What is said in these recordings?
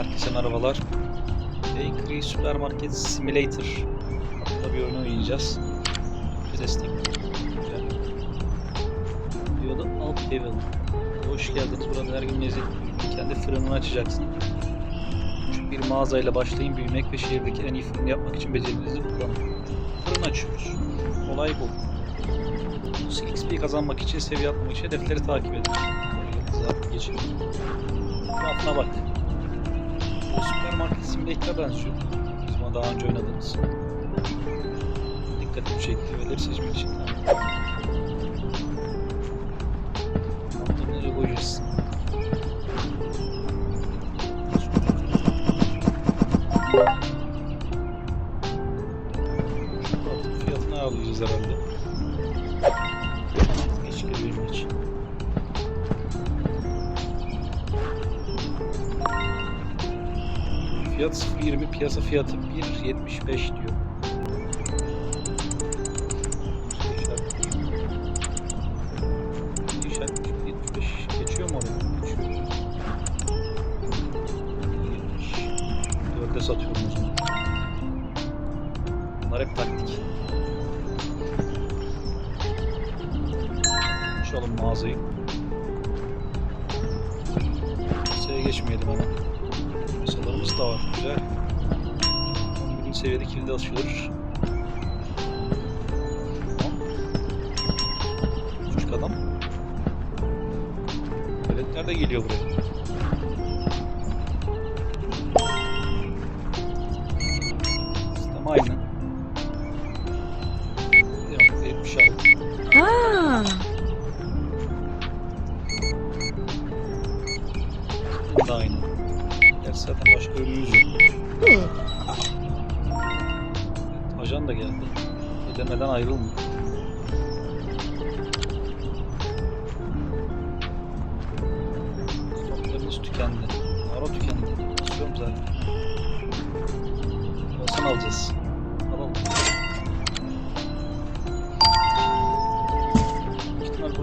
Herkese merhabalar. Bakery Supermarket Simulator adında bir oyun oynayacağız. Destek. Alt Level. Hoş geldiniz. Burada her gün ürünü kendi fırınını açacaksın. Küçük bir mağazayla başlayın. Büyümek ve şehirdeki en iyi fırını yapmak için becerinizi kullanın. Fırın açıyoruz. Olay bu. Bu XP kazanmak için, seviye atmak için hedefleri takip edin. Zaten geçin. Etrafına bak. Bu süpermarket simülatör'e benziyor. Bizim daha önce oynadığımız. Dikkatimi çekti. Üyeleri seçmek için. Tamam, nereye fiyatını ayarlayacağız herhalde. Geç geliyorum hiç. Fiyat 0.20 piyasa fiyatı 1.75 diyor. Seviyede kilidi. Tamam. Küçük adam. Veletler de geliyor buraya.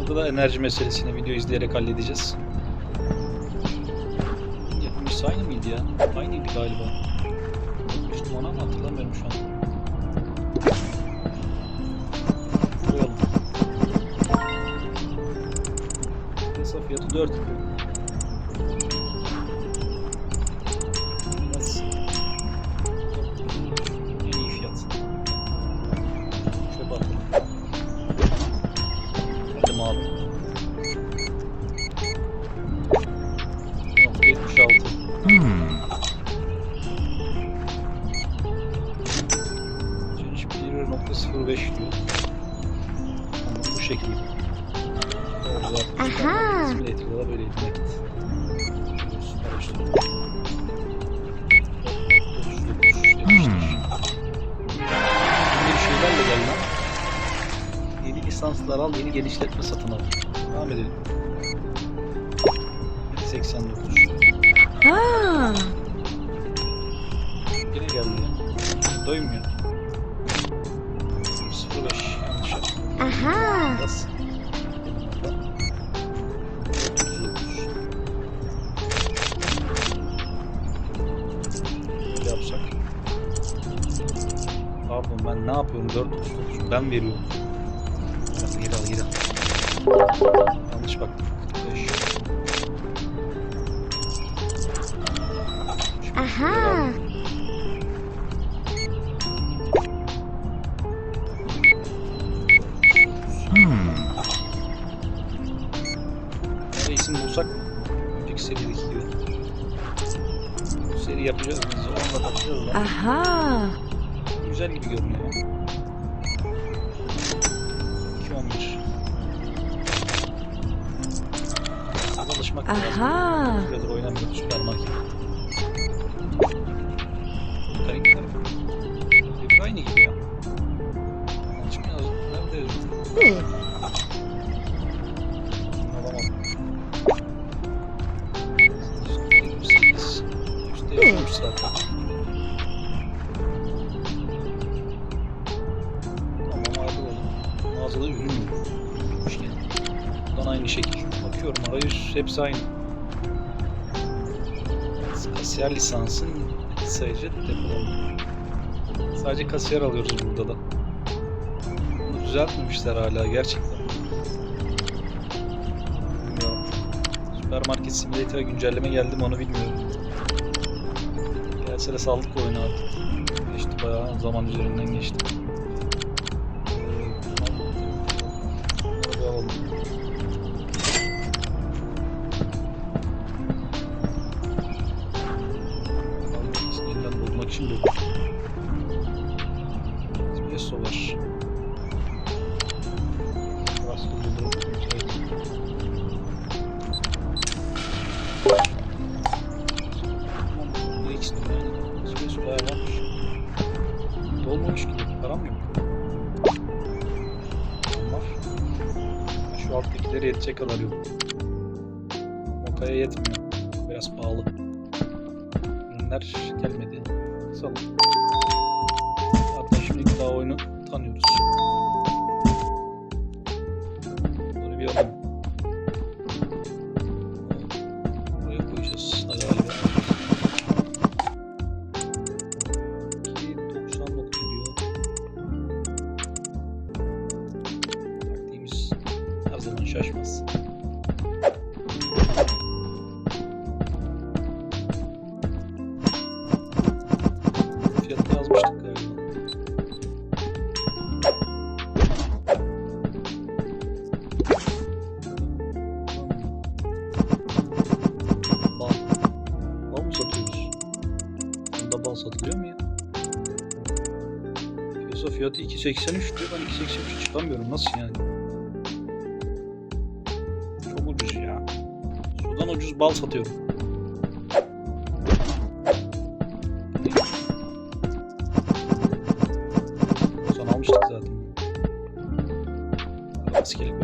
Burada da enerji meselesini video izleyerek halledeceğiz. Yapımcısı aynı mıydı ya? Aynıydı galiba. Bakmıştım ona ama hatırlamıyorum şu an. Koyalım. Piyasa fiyatı 4 diyor. Zaten. Aha. Da böyleydi nakit. Şöyle süper işte. Yeni şeylerle gel lan. Yeni lisanslar al, yeni genişletme satın al. Devam edelim. 89. Aa, Yine geldi. Doymuyor. Biraz. Böyle yapsak. Pardon ben ne yapıyorum? 439 ben veriyorum. Biraz geri al geri al. Yanlış bak. Aha. Güzel gibi görünüyor. 2-11. Biraz alışmak lazım. Aha. Süredir oynamıyoruz süpermarket. Renkler hep aynı gibi ya. Yazdı? Nerede? Hı. Alamadım. 28. Üstte yazmış hepsi aynı. Kasiyer lisansın sayıcı depolama. Sadece kasiyer alıyoruz burada da. Bunu düzeltmemişler hala gerçekten. Bilmiyorum. Süpermarket Simulator'a güncelleme geldi mi onu bilmiyorum. Gelse de saldık oyunu artık. Geçti bayağı zaman üzerinden geçti. Alttakileri yetecek kadar yok. Mokaya yetmiyor. 2.83 diyor. Ben 2.83 çıkamıyorum. Nasıl yani? Çok ucuz ya. Sudan ucuz bal satıyorum. Son almıştık zaten. Askeri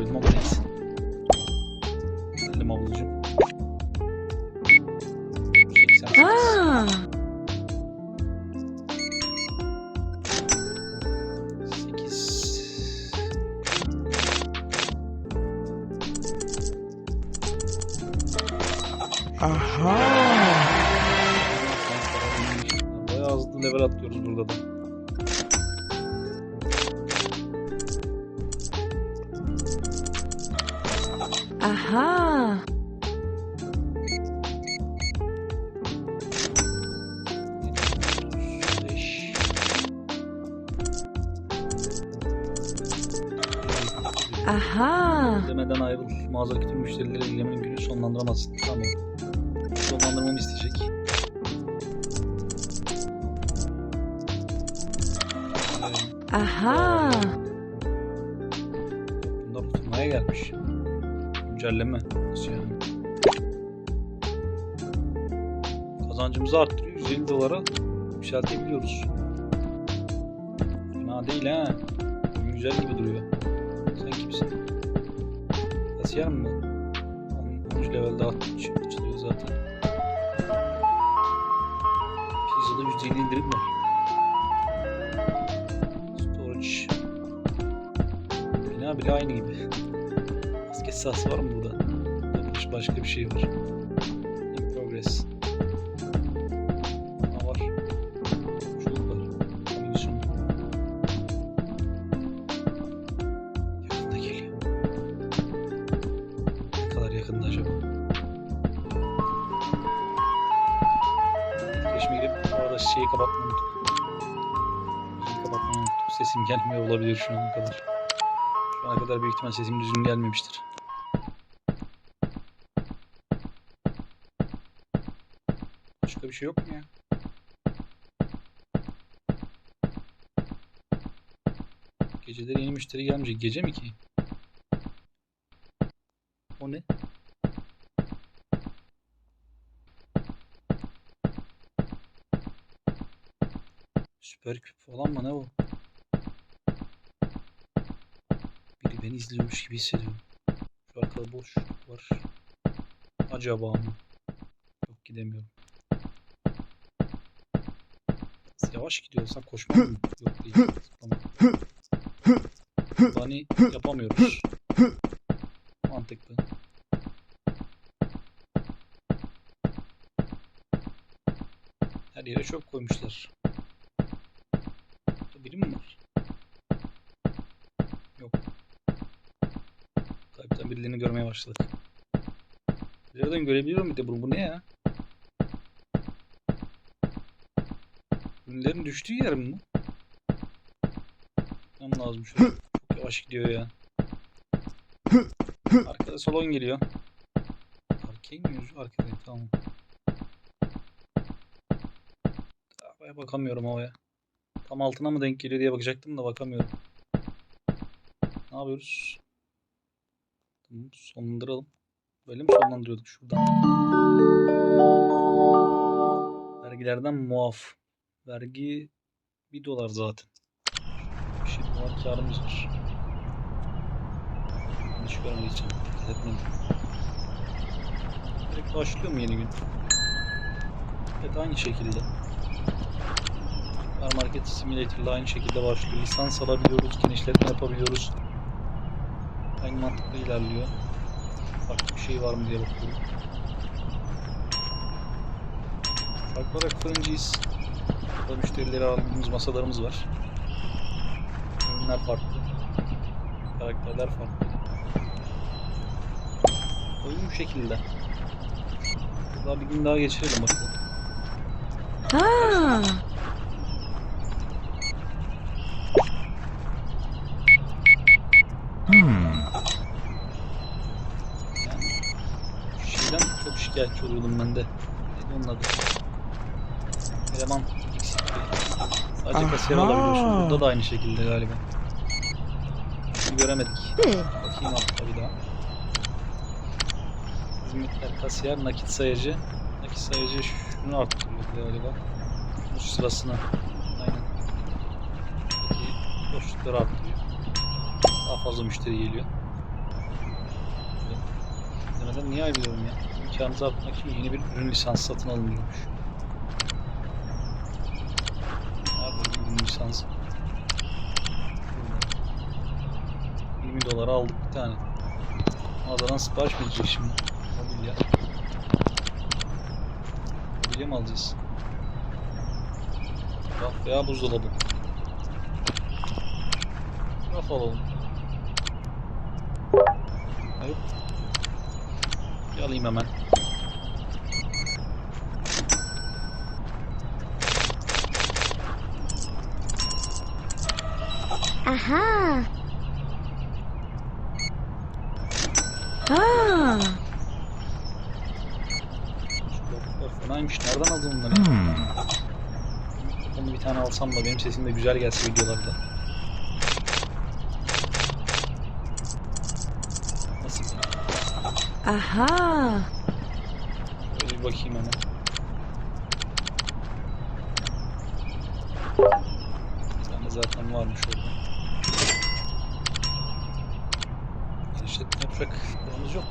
Aha. Demeden ayrıl. Mağazadaki tüm müşterileri ilgilemenin günü sonlandıramazsın. Tamam. Sonlandırmamı isteyecek. Aha. Bunlar tutmaya gelmiş. Güncelleme. Nasıl yani? Kazancımızı arttırıyor. 150 dolara yükseltebiliyoruz. Fena değil ha. Güzel gibi duruyor. Kasiyer mi? 10. levelde aç- açılıyor zaten. Pizzada %50 indirim var. Storage. Bina bile aynı gibi. Basket sahası var mı burada? Başka bir şey var. Olabilir şu ana kadar. Şu ana kadar büyük ihtimal sesim düzgün gelmemiştir. Başka bir şey yok mu ya? Geceleri yeni müşteri gelmeyecek. Gece mi ki? O ne? Süper küp falan mı ne o? Beni izliyormuş gibi hissediyorum. Şu arkada boşluk var. Acaba mı? Yok gidemiyorum. Yavaş gidiyorsan koşmam? Yok değil. Tamam. Bunny yapamıyoruz. Mantıklı. Her yere çöp koymuşlar. Burada biri mi var? Yok. Tabii birilerini görmeye başladık. Nereden görebiliyorum bir de bunu. Bu ne ya? Ürünlerin düştüğü yer mi? Tam lazım şöyle. Çok yavaş gidiyor ya. Arkada salon geliyor. Arkaya mi yüzü? Arkada tamam. Havaya bakamıyorum havaya. Tam altına mı denk geliyor diye bakacaktım da bakamıyorum. Ne yapıyoruz? Sonlandıralım. Böyle mi sonlandırıyorduk şuradan? Vergilerden muaf. Vergi 1 dolar zaten. Bir şey dolar karımız var. Yanlış görmeyeceğim. Etmedim. Direkt başlıyor mu yeni gün? Evet aynı şekilde. Supermarket Simulator ile aynı şekilde başlıyor. Lisans alabiliyoruz, genişletme yapabiliyoruz. Aynı mantıkla ilerliyor. Farklı bir şey var mı diye bakıyorum. Farklı olarak fırıncıyız. Burada müşterileri aldığımız masalarımız var. Ürünler farklı. Karakterler farklı. Oyun bu şekilde. Daha bir gün daha geçirelim bakalım. Ah, Yani şu şeyden çok şikayetçi oluyordum ben de. Onun adı? Eleman eksikliği. Sadece kasiyer alabiliyorsun. Burada da aynı şekilde galiba. Şimdi göremedik. Bakayım altta bir daha. Hizmetler kasiyer, nakit sayıcı. Nakit sayıcı şunu arttırıyor galiba. Bu sırasını. Aynen. Peki boşlukları arttırıyor. Daha fazla müşteri geliyor. Demeden niye ayrılıyorum ya? İmkanınızı arttırmak için yeni bir ürün lisansı satın alınıyormuş. Abi ürün lisansı. Burada. 20 dolara aldık bir tane. Mağazadan sipariş mi edecek şimdi? Mobilya. Mobilya mı alacağız? Raf veya buzdolabı. Raf alalım. Hayır. Bir alayım hemen. aha. Ah, koltuklar fenaymış. Nereden aldın bunları? Mikrofonu bir tane alsam da benim sesim de güzel gelse videolarda. Nasıl? Aha. Şöyle bir bakayım hemen. Bir zaten varmış orada. Genişletme yapacak paramız yok.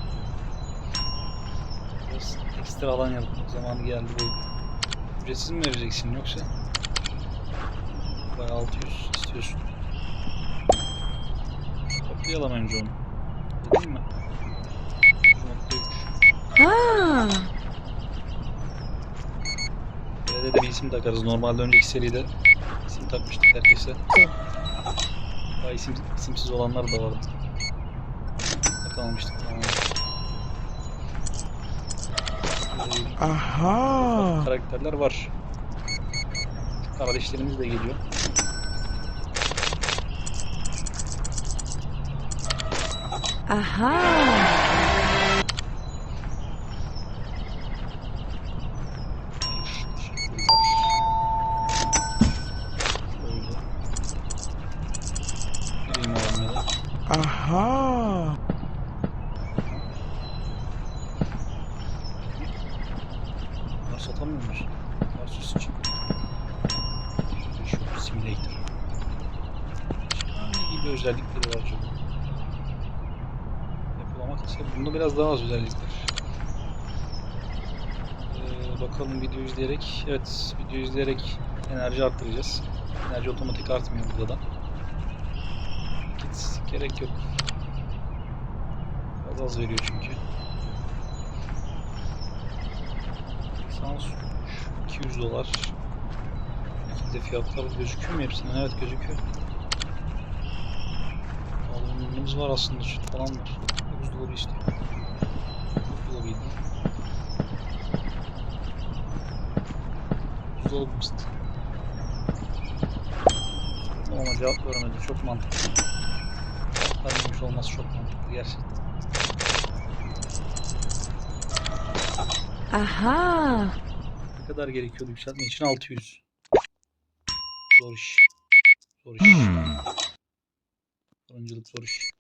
Biraz ekstra alan yaratmak zamanı geldi bu. Ücretsiz mi vereceksin yoksa? Bayağı 600 istiyorsun. Toplayalım önce onu. Değil mi? 3.3 Ah, Nerede de bir isim takarız. Normalde önceki seride isim takmıştık herkese. Daha isim, isimsiz olanlar da vardı. Takamamıştık tamam. Aha. karakterler var. Kardeşlerimiz de geliyor. aha. Teşekkürler. Şöyle. Gireyim alanlara. Aha. Bunlar satamıyorlar. Bunlar süs için. Shop Simulator. Başka hangi gibi özellikleri var acaba? Depolama kasa. Bunda biraz daha az özellikler. Ee, bakalım video Evet video izleyerek enerji arttıracağız. Enerji otomatik artmıyor burada da. Git gerek yok. Biraz az veriyor çünkü. Lisans 200 dolar. Bizde fiyatlar gözüküyor mu hepsinin? Evet gözüküyor. Alım ürünümüz var aslında süt falan var. Buzdolabı istiyor. Buzdolabı mısın? Ama cevap vermedi. Çok mantıklı. Vermemiş olması çok mantıklı gerçekten. Aha. Ne kadar gerekiyordu yükseltmek için? 600. Zor iş. Zor iş. Hmm. Fırıncılık zor iş.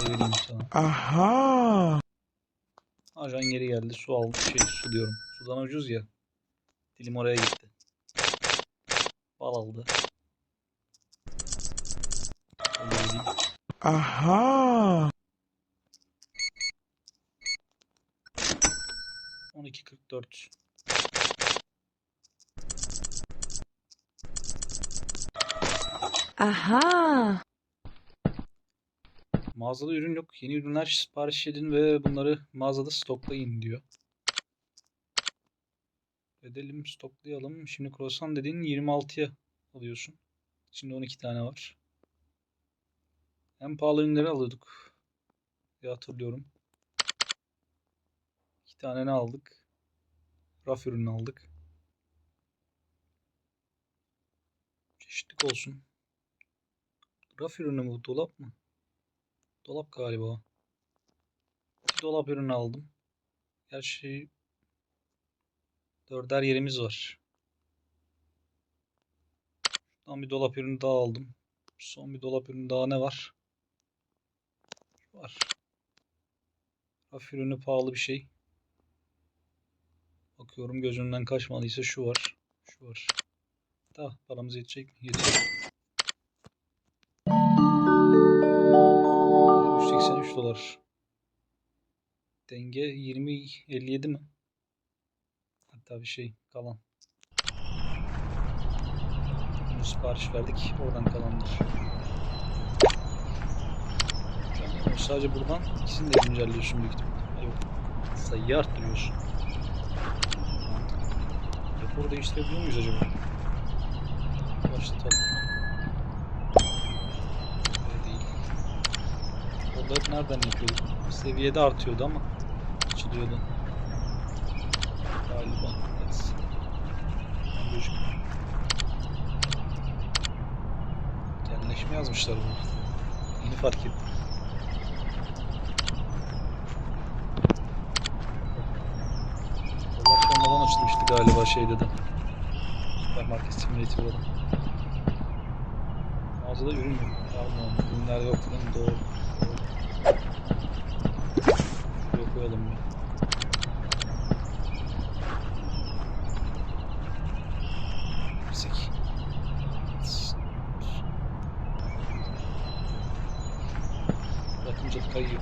Bunu vereyim sana. Aha. Ajan geri geldi. Su aldı. Şey su diyorum. Sudan ucuz ya. Dilim oraya gitti. Bal aldı. Aha. 12.44. Aha. Mağazada ürün yok. Yeni ürünler sipariş edin ve bunları mağazada stoklayın diyor. Edelim stoklayalım. Şimdi croissant dediğin 26'ya alıyorsun. Şimdi 12 tane var. En pahalı ürünleri alıyorduk. diye hatırlıyorum. İki tane ne aldık? Raf ürünü aldık. Çeşitlik olsun. Raf ürünü mü? Dolap mı? Dolap galiba. Dolap ürünü aldım. Gerçi dörder yerimiz var. Şuradan bir dolap ürünü daha aldım. Son bir dolap ürünü daha ne var? Şu var. Raf ürünü pahalı bir şey. Bakıyorum gözümden kaçmadıysa şu var. Şu var. Da paramız yetecek mi? Yetecek. Dolar. Denge 20 57 mi? Hatta bir şey kalan. Bunu sipariş verdik. Oradan kalandır. Güncellemiyor. Sadece buradan ikisini de güncelliyorsun büyük ihtimalle. Yok. Sayıyı arttırıyorsun. Deporu değiştirebiliyor muyuz acaba? Başlatalım. 4 nereden yapıyorduk? Seviyede artıyordu ama açılıyordu. Galiba. Evet. Gözükmüyor. Yazmışlar bunu. Yeni fark ettim. Kollar sonradan açılmıştı galiba şeyde de. Süpermarket simülatörü. Mağazada ürün yok. Pardon, ürünler yok. Ürün doğru. Koyalım. Yüksek. Bakımcılık kayıyor.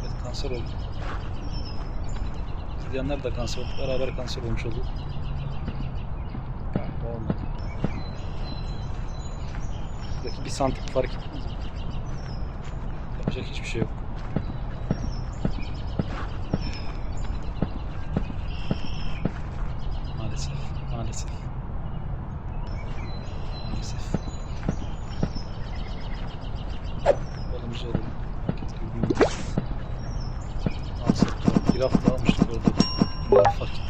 Evet kanser oldu. İzleyenler de kanser oldu. Beraber kanser olmuş oldu. Olmadı. Buradaki bir santim fark? Yapacak hiçbir şey yok. Maalesef, maalesef. Maalesef. Yolumuzu alalım. Market gibi bir Alsak bir hafta almıştık orada. Bunları fark ettim.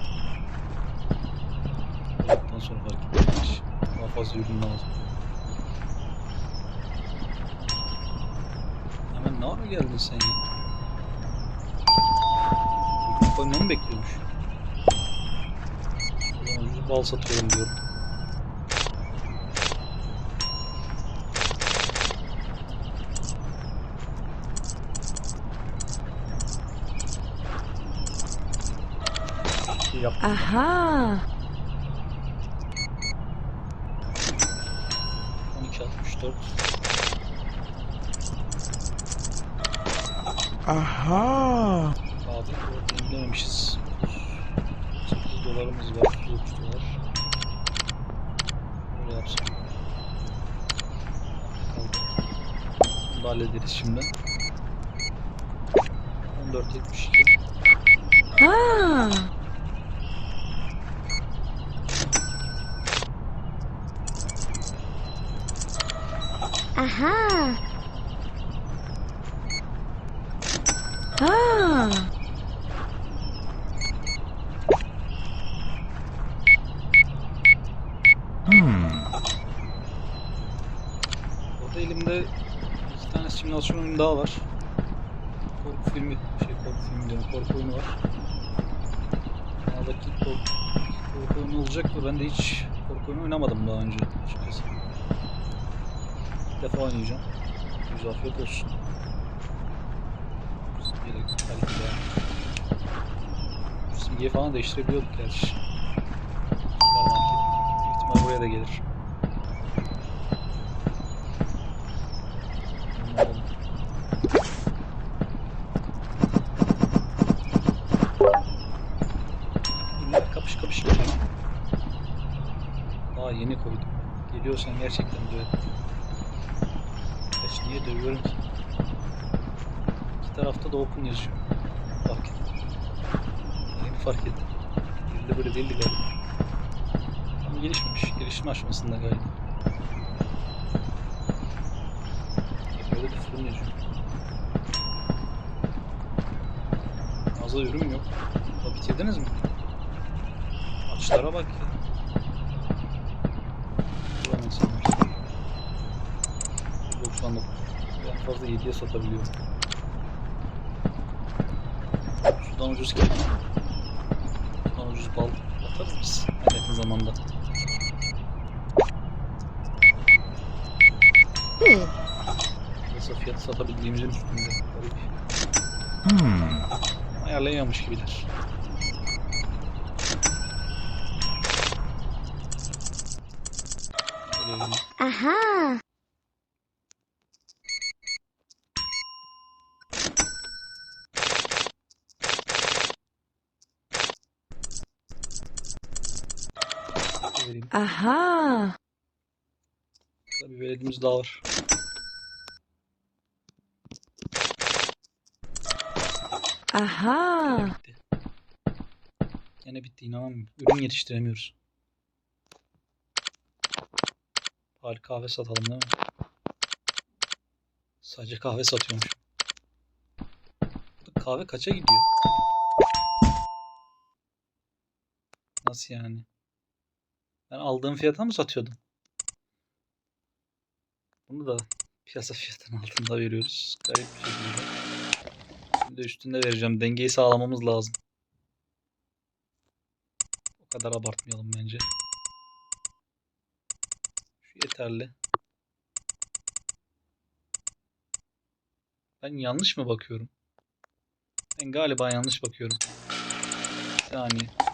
Olduktan sonra fark ettim. Daha fazla ürün lazım. Hemen ne ara geldin sen ya? Koymayı mı bekliyormuş? Bal satıyorum diyorum. Şey yaptım. Aha. 12.64 Aha. Abi orada indirememişiz. 8 dolarımız var. 39 dolar. Böyle yapsam. Altta kaldı. Bunu da hallederiz şimdi. 1472. Ah. Aha! Ah. Hmm. Orada elimde iki tane simülasyon oyunu daha var. Korku filmi, şey korku filmi diyorum, korku oyunu var. Kanaldaki korku, korku oyunu olacak da ben de hiç korku oyunu oynamadım daha önce açıkçası. İlk defa oynayacağım. Yüz afiyet olsun. Hareket yani. Şu simgeyi falan değiştirebiliyorduk gerçi. Süpermarket. Büyük ihtimal buraya da gelir. Bunlar kapış kapış geliyor. Daha yeni koydum. Geliyorsan gerçekten döverim. Kaç niye dövüyorum ki? İki tarafta da open yazıyor. Ettim. Yeni fark ettim. Birinde böyle değildi galiba. Ama gelişmemiş. Gelişme aşamasında galiba. Böyle de fırın yazıyor. Fazla ürün yok. Bitirdiniz mi? Açlara bak ya. Buranın insanlar. 99. En fazla 7'ye satabiliyorum. Sudan ucuz kek. Sudan ucuz bal. Atarız biz en yakın zamanda. Piyasa fiyatı satabildiğimizin üstünde. Garip. Hmm. Ayarlayamamış gibiler. Öyle öyle. Aha! vereyim. Aha. Burada bir veledimiz daha var. Aha. Bitti. Yine bitti inanamıyorum. Ürün yetiştiremiyoruz. Bari kahve satalım değil mi? Sadece kahve satıyormuş. Kahve kaça gidiyor? Nasıl yani? Ben aldığım fiyata mı satıyordum? Bunu da piyasa fiyatının altında veriyoruz. Garip bir şekilde. Şimdi de üstünde vereceğim. Dengeyi sağlamamız lazım. O kadar abartmayalım bence. Şu yeterli. Ben yanlış mı bakıyorum? Ben galiba yanlış bakıyorum. Bir saniye.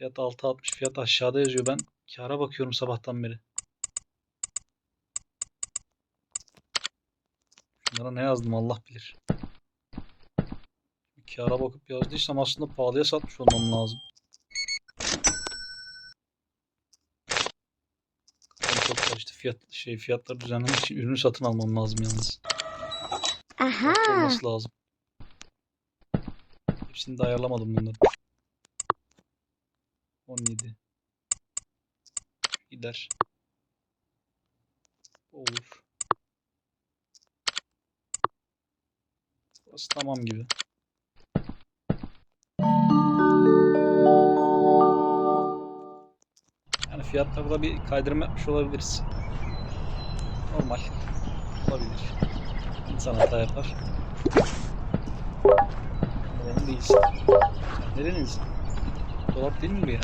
Fiyat 6.60 fiyat aşağıda yazıyor. Ben kâra bakıyorum sabahtan beri. Şunlara ne yazdım Allah bilir. Kâra bakıp yazdıysam aslında pahalıya satmış olmam lazım. Çok karıştı. Fiyat, şey, fiyatları düzenlemek için ürünü satın almam lazım yalnız. Aha! Olması lazım. Hepsini de ayarlamadım bunları. 17. Gider. Olur. Burası tamam gibi. Yani fiyatlarda bir kaydırma yapmış olabiliriz. Normal. Olabilir. İnsan hata yapar. Oranın değilsin. Sen nereninsin? Dolap değil mi bu ya?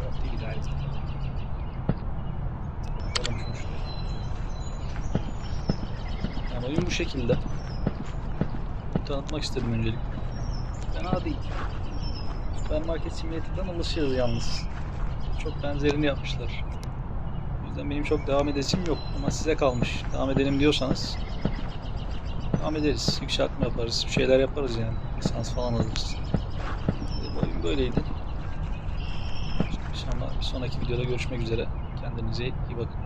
Dolap değil şunu şuraya. Yani oyun bu şekilde. Tanıtmak istedim öncelikle. Fena değil. Süpermarket Simulator'dan alışıyoruz yalnız. Çok benzerini yapmışlar. O yüzden benim çok devam edesim yok. Ama size kalmış. Devam edelim diyorsanız devam ederiz. Yükseltme yaparız. Bir şeyler yaparız yani. Lisans falan alırız. Böyleydi. Bir sonraki videoda görüşmek üzere. Kendinize iyi bakın.